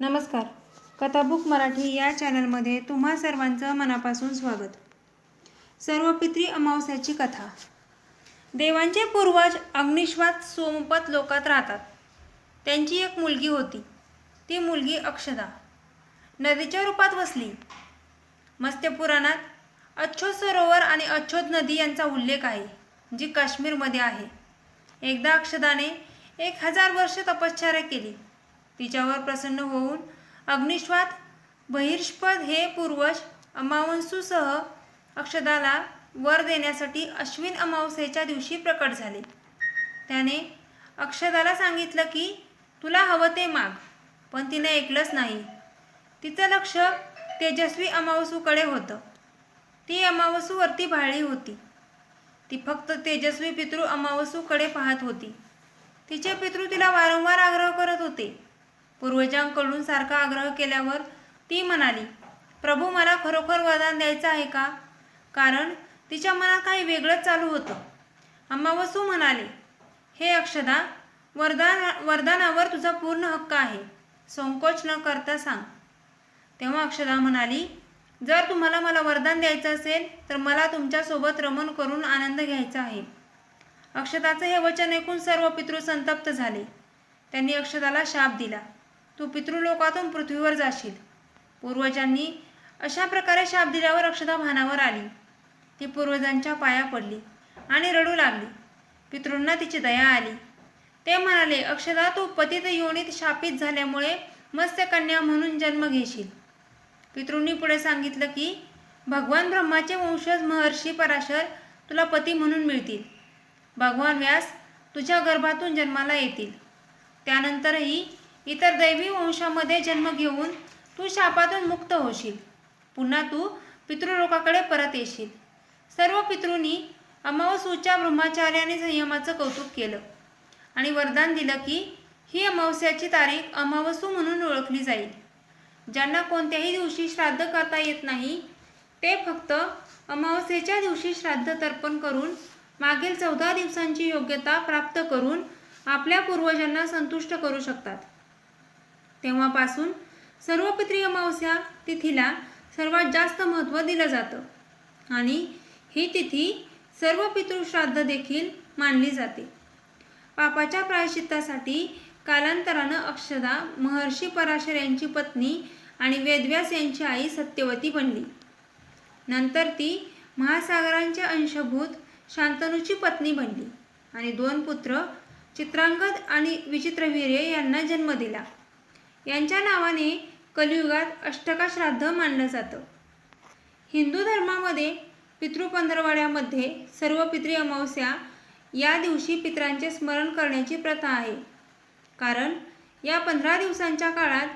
नमस्कार. कथाबुक मराठी या चॅनलमध्ये तुम्हा सर्वांचं मनापासून स्वागत. सर्वपित्री अमावस्याची कथा. देवांचे पूर्वज अग्निश्वात सोमपत लोकात राहतात. त्यांची एक मुलगी होती. ती मुलगी अक्षदा. नदीच्या रूपात वसली. मत्स्य पुराणात अच्छोद सरोवर आणि अच्छोद नदी यांचा उल्लेख आहे जी काश्मीरमध्ये आहे. एकदा अक्षदाने एक हजार वर्ष तपश्चर्या केली. तिच्यावर प्रसन्न होऊन अग्निश्वात बहिर्ष्पद हे पूर्वज अमावंसूसह अक्षदाला वर देण्यासाठी अश्विन अमावस्येच्या दिवशी प्रकट झाले. त्याने अक्षदाला सांगितलं की तुला हवं ते माग पण तिने ऐकलंच नाही. तिचं लक्ष तेजस्वी अमावसूकडे होतं. ती अमावसूवरती भाळली होती. ती फक्त तेजस्वी पितृ अमावसूकडे पाहत होती. तिचे पितृ तिला वारंवार आग्रह करत होते. पूर्वजांकडून सारखा आग्रह केल्यावर ती म्हणाली प्रभू मला खरोखर वरदान द्यायचं आहे का? कारण तिच्या मनात काही वेगळंच चालू होतं. अमावसू म्हणाले हे अक्षदा वरदान वरदानावर तुझा पूर्ण हक्क आहे. संकोच न करता सांग. तेव्हा अक्षदा म्हणाली जर तुम्हाला मला वरदान द्यायचं असेल तर मला तुमच्यासोबत रमण करून आनंद घ्यायचा आहे. अक्षताचं हे वचन ऐकून सर्व पितृ संतप्त झाले. त्यांनी अक्षदाला शाप दिला. तू पितृलोकातून पृथ्वीवर जाशील. पूर्वजांनी अशा प्रकारे शाप दिल्यावर अक्षता भानावर आली. ती पूर्वजांच्या पाया पडली आणि रडू लागली. पितृंना तिची दया आली. ते म्हणाले अक्षदा तू पतित योनीत शापित झाल्यामुळे मत्स्यकन्या म्हणून जन्म घेशील. पितृंनी पुढे सांगितलं की भगवान ब्रह्माचे वंशज महर्षी पराशर तुला पती म्हणून मिळतील. भगवान व्यास तुझ्या गर्भातून जन्माला येतील. त्यानंतरही इतर दैवी वंशामध्ये जन्म घेऊन तू शापातून मुक्त होशील. पुन्हा तू पितृलोकाकडे परत येशील. सर्व पितृंनी अमावसूच्या ब्रह्मचार्याने संयमाचं कौतुक केलं आणि वरदान दिलं की ही अमावस्याची तारीख अमावसू म्हणून ओळखली जाईल. ज्यांना कोणत्याही दिवशी श्राद्ध करता येत नाही ते फक्त अमावस्येच्या दिवशी श्राद्ध तर्पण करून मागील चौदा दिवसांची योग्यता प्राप्त करून आपल्या पूर्वजांना संतुष्ट करू शकतात. तेव्हापासून सर्व अमावस्या तिथीला सर्वात जास्त महत्त्व दिलं जातं. आणि ही तिथी सर्व पितृश्राद्ध देखील मानली जाते. पापाच्या प्रायश्चित्तासाठी कालांतरानं अक्षदा महर्षी पराशर यांची पत्नी आणि वेदव्यास यांची आई सत्यवती बनली. नंतर ती महासागरांच्या अंशभूत शांतनूची पत्नी बनली आणि दोन पुत्र चित्रांगद आणि विचित्रवीर्य यांना जन्म दिला. यांच्या नावाने कलियुगात अष्टका श्राद्ध मानलं जातं. हिंदू धर्मामध्ये पितृपंधरवाड्यामध्ये सर्व पितृ अमावस्या या दिवशी पितरांचे स्मरण करण्याची प्रथा आहे. कारण या पंधरा दिवसांच्या काळात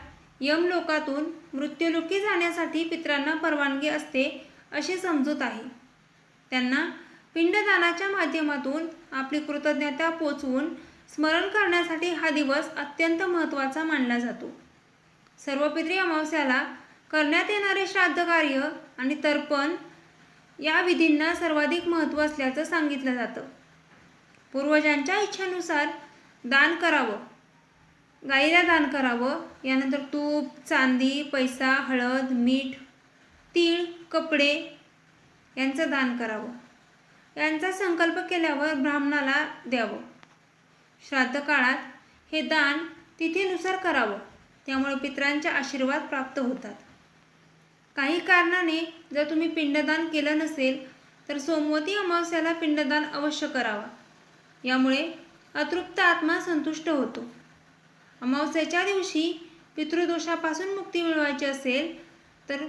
यमलोकातून मृत्युलोकी जाण्यासाठी पितरांना परवानगी असते अशी समजूत आहे. त्यांना पिंडदानाच्या माध्यमातून आपली कृतज्ञता पोचवून स्मरण करण्यासाठी हा दिवस अत्यंत महत्त्वाचा मानला जातो. सर्व अमावस्याला करण्यात येणारे श्राद्ध कार्य आणि तर्पण या विधींना सर्वाधिक महत्त्व असल्याचं सांगितलं जातं. पूर्वजांच्या इच्छेनुसार दान करावं. गाईला दान करावं. यानंतर तूप चांदी पैसा हळद मीठ तीळ कपडे यांचं दान करावं. यांचा संकल्प केल्यावर ब्राह्मणाला द्यावं. श्राद्ध काळात हे दान तिथीनुसार करावं त्यामुळे पितरांचे आशीर्वाद प्राप्त होतात. काही कारणाने जर तुम्ही पिंडदान केलं नसेल तर सोमवती अमावस्याला पिंडदान अवश्य करावा. यामुळे अतृप्त आत्मा संतुष्ट होतो. अमावस्याच्या दिवशी पितृदोषापासून मुक्ती मिळवायची असेल तर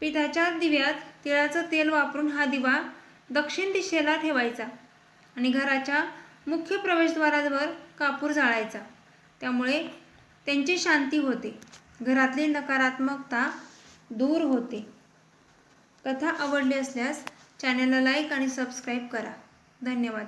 पिठाच्या दिव्यात तिळाचं तेल वापरून हा दिवा दक्षिण दिशेला ठेवायचा आणि घराच्या मुख्य प्रवेशद्वारावर कापूर जाळायचा. त्यामुळे त्यांची शांती होते. घरातली नकारात्मकता दूर होते. कथा आवडली असल्यास चॅनलला लाईक आणि सबस्क्राईब करा. धन्यवाद.